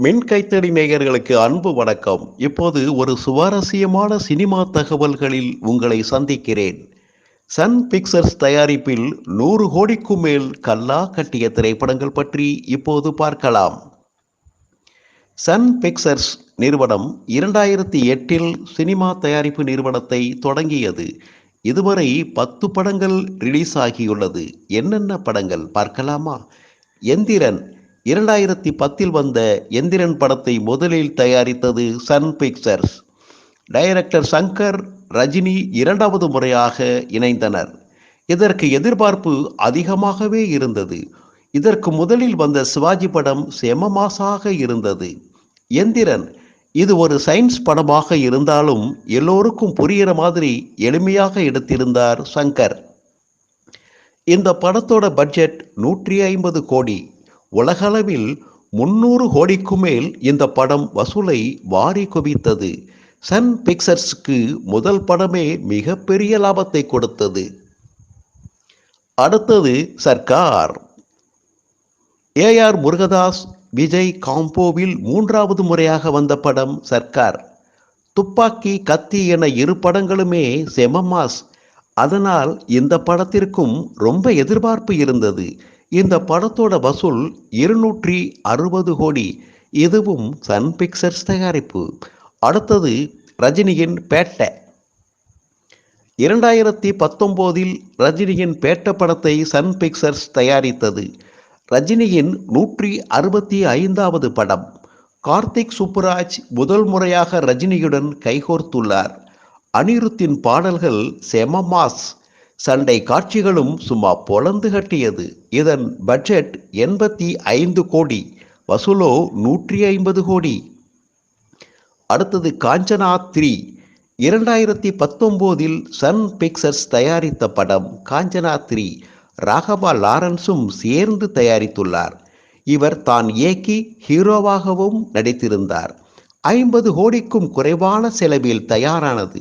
மின் கைத்தடி நேயர்களுக்கு அன்பு வணக்கம். இப்போது ஒரு சுவாரஸ்யமான சினிமா தகவல்களில் உங்களை சந்திக்கிறேன். சன் பிக்சர்ஸ் தயாரிப்பில் நூறு கோடிக்கும் மேல் கல்லா கட்டிய திரைப்படங்கள் பற்றி இப்போது பார்க்கலாம். சன் பிக்சர்ஸ் நிறுவனம் இரண்டாயிரத்தி எட்டில் சினிமா தயாரிப்பு நிறுவனத்தை தொடங்கியது. இதுவரை பத்து படங்கள் ரிலீஸ் ஆகியுள்ளது என்னென்ன படங்கள் பார்க்கலாமா? எந்திரன் இரண்டாயிரத்தி பத்தில் வந்த எந்திரன் படத்தை முதலில் தயாரித்தது Sun Pictures. Director Shankar Rajini இரண்டாவது முறையாக இணைந்தனர். இதற்கு எதிர்பார்ப்பு அதிகமாகவே இருந்தது. இதற்கு முதலில் வந்த சிவாஜி படம் செமமாசாக இருந்தது. எந்திரன் இது ஒரு சயின்ஸ் படமாக இருந்தாலும் எல்லோருக்கும் புரிகிற மாதிரி எளிமையாக எடுத்திருந்தார் சங்கர். இந்த படத்தோட பட்ஜெட் நூற்றி ஐம்பது கோடி. உலகளவில் முன்னூறு கோடிக்கு மேல் இந்த படம் வசூலை வாரி குவித்தது. சன் பிக்சர்ஸ்க்கு முதல் படமே மிகப்பெரிய லாபத்தை கொடுத்தது. அடுத்தது சர்க்கார். ஏஆர் முருகதாஸ் விஜய் காம்போவில் மூன்றாவது முறையாக வந்த படம் சர்க்கார். துப்பாக்கி கத்தி என இரு படங்களுமே செமமாஸ் அதனால் இந்த படத்திற்கும் ரொம்ப எதிர்பார்ப்பு இருந்தது. இந்த படத்தோட வசூல் இருநூற்றி அறுபது கோடி. இதுவும் சன் பிக்சர்ஸ் தயாரிப்பு. அடுத்தது ரஜினியின் பேட்டை. இரண்டாயிரத்தி பத்தொம்போதில் ரஜினியின் பேட்ட படத்தை சன் பிக்சர்ஸ் தயாரித்தது. ரஜினியின் நூற்றி அறுபத்தி ஐந்தாவது படம். கார்த்திக் சுப்புராஜ் முதல் முறையாக ரஜினியுடன் கைகோர்த்துள்ளார். அனிருத்தின் பாடல்கள் செமமாஸ் சண்டை காட்சிகளும் சும்மா பொலந்து கட்டியது. இதன் பட்ஜெட் எண்பத்தி ஐந்து கோடி வசூலோ நூற்றி ஐம்பது கோடி. அடுத்தது காஞ்சனா த்ரீ இரண்டாயிரத்தி பத்தொம்போதில் சன் பிக்சர்ஸ் தயாரித்த படம் காஞ்சனா த்ரீ ராகவா லாரன்ஸும் சேர்ந்து தயாரித்துள்ளார். இவர் தான் இயக்கி ஹீரோவாகவும் நடித்திருந்தார். ஐம்பது கோடிக்கும் குறைவான செலவில் தயாரானது.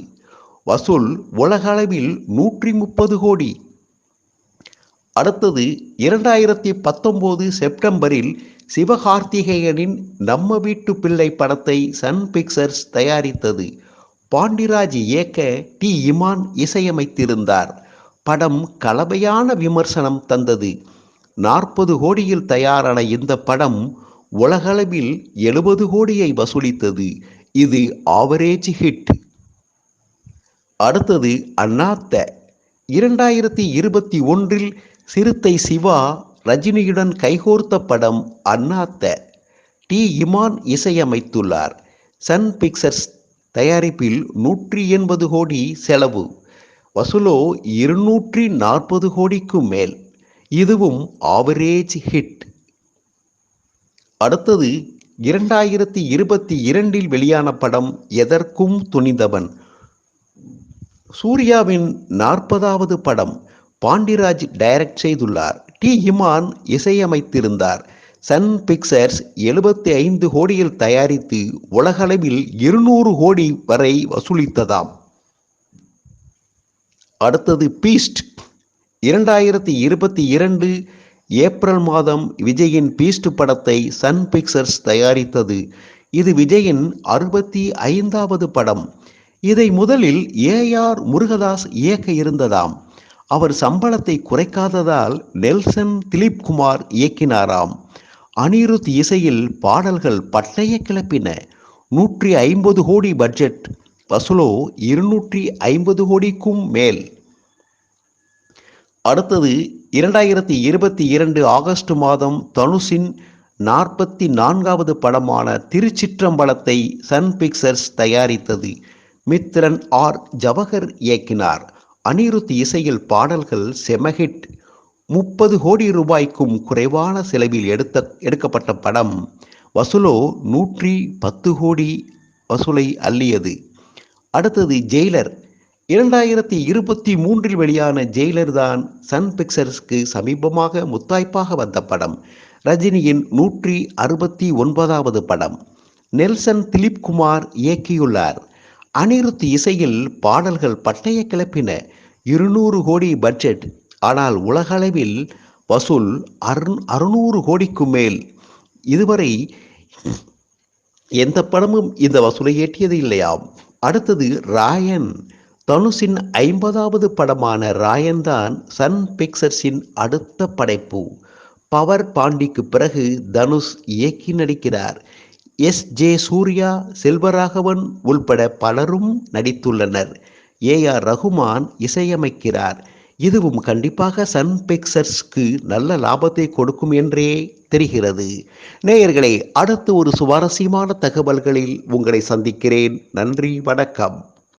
வசூல் உலகளவில் நூற்றி முப்பது கோடி. அடுத்தது இரண்டாயிரத்தி பத்தொம்போது செப்டம்பரில் சிவகார்த்திகேயனின் நம்ம வீட்டு பிள்ளை படத்தை சன் பிக்சர்ஸ் தயாரித்தது. பாண்டிராஜ் இயக்க டி. இமான் இசையமைத்திருந்தார். படம் கலவையான விமர்சனம் தந்தது. நாற்பது கோடியில் தயாரான இந்த படம் உலகளவில் எழுபது கோடியை வசூலித்தது. இது ஆவரேஜ் ஹிட். அடுத்தது அண்ணாத்த. இரண்டாயிரத்தி இருபத்தி ஒன்றில் சிறுத்தை சிவா ரஜினியுடன் கைகோர்த்த படம் அண்ணாத்த. டி. இமான் இசையமைத்துள்ளார். சன் பிக்சர்ஸ் தயாரிப்பில் நூற்றி எண்பது கோடி செலவு. வசூலோ இருநூற்றி நாற்பது கோடிக்கும் மேல். இதுவும் ஆவரேஜ் ஹிட். அடுத்தது இரண்டாயிரத்தி இருபத்தி இரண்டில் வெளியான படம் எதற்கும் துணிந்தவன். சூர்யாவின் நாற்பதாவது படம் பாண்டிராஜ் டைரக்ட் செய்துள்ளார். டி. இமான் இசையமைத்திருந்தார். சன் பிக்சர்ஸ் எழுபத்தி ஐந்து கோடியில் தயாரித்து உலகளவில் இருநூறு கோடி வரை வசூலித்ததாம். அடுத்தது பீஸ்ட். இரண்டாயிரத்தி இருபத்தி இரண்டு ஏப்ரல் மாதம் விஜயின் பீஸ்ட் படத்தை சன் பிக்சர்ஸ் தயாரித்தது. இது விஜயின் அறுபத்தி ஐந்தாவது படம். இதை முதலில் ஏஆர் முருகதாஸ் இயக்க இருந்ததாம். அவர் சம்பளத்தை குறைக்காததால் நெல்சன் திலீப் குமார் இயக்கினாராம். அனிருத் இசையில் பாடல்கள் பட்டய கிளப்பின. நூற்றி ஐம்பது கோடி பட்ஜெட். வசூலோ இருநூற்றி ஐம்பது கோடிக்கும் மேல். அடுத்தது இரண்டாயிரத்தி இருபத்தி இரண்டு ஆகஸ்ட் மாதம் தனுஷின் நாற்பத்தி நான்காவது படமான திருச்சிற்றம்பலத்தை சன் பிக்சர்ஸ் தயாரித்தது. மித்ரன் ஆர் ஜவஹர் இயக்கினார். அனிருத் இசையில் பாடல்கள் செமஹிட். முப்பது கோடி ரூபாய்க்கும் குறைவான செலவில் எடுத்த எடுக்கப்பட்ட படம் வசூலோ நூற்றி பத்து கோடி வசூலை அள்ளியது. அடுத்தது ஜெயிலர். இரண்டாயிரத்தி இருபத்தி மூன்றில் வெளியான ஜெயிலர் தான் சன் பிக்சர்ஸ்க்கு சமீபமாக முத்தாய்ப்பாக வந்த படம். ரஜினியின் நூற்றி அறுபத்தி ஒன்பதாவது படம். நெல்சன் திலீப் குமார் இயக்கியுள்ளார். அனிருத் இசையில் பாடல்கள் பட்டய கிளப்பின இருநூறு கோடி பட்ஜெட் ஆனால் உலகளவில் வசூல் அறு அறுநூறு கோடிக்கு மேல். இதுவரை எந்த படமும் இந்த வசூலை ஏற்றியது இல்லையாம். அடுத்தது ராயன். தனுஷின் ஐம்பதாவது படமான ராயன் தான் சன் பிக்சர்ஸின் அடுத்த படைப்பு. பவர் பாண்டிக்கு பிறகு தனுஷ் இயக்கி நடிக்கிறார். எஸ். ஜே. சூர்யா செல்வராகவன் உள்பட பலரும் நடித்துள்ளனர். ஏ. ஆர். ரகுமான் இசையமைக்கிறார். இதுவும் கண்டிப்பாக சன் பிக்சர்ஸ்க்கு நல்ல லாபத்தை கொடுக்கும் என்றே தெரிகிறது. நேயர்களே அடுத்து ஒரு சுவாரஸ்யமான தகவல்களில் உங்களை சந்திக்கிறேன். நன்றி வணக்கம்.